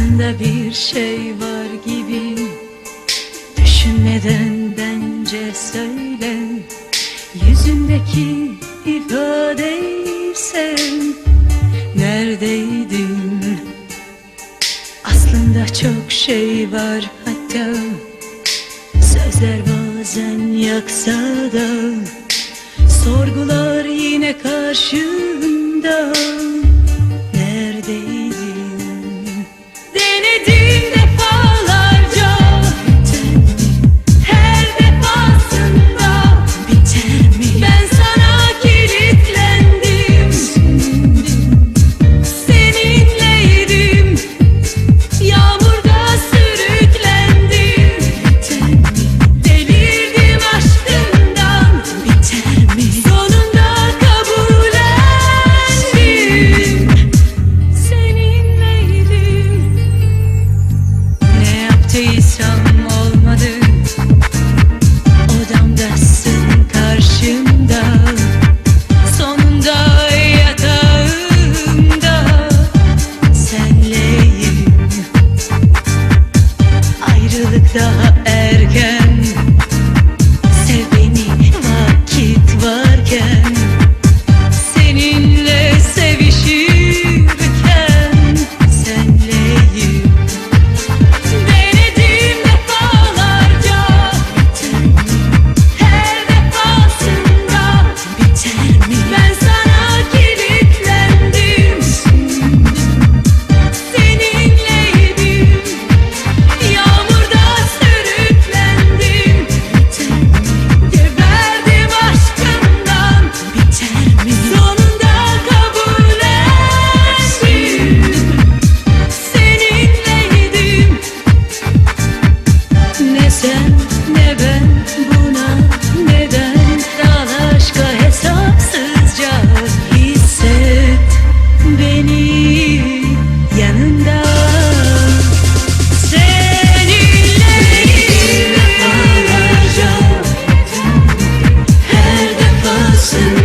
Aklında bir şey var gibi. Düşünmeden bence söyle. Yüzündeki ifadeyi Neredeydin? Aslında çok şey var hatta. Sözler bazen yaksa da. Sorgular yine karşımda 实现。Ne buna neden Dal aşka hesapsızca hisset beni yanında. Seninleydim defalarca Her defasında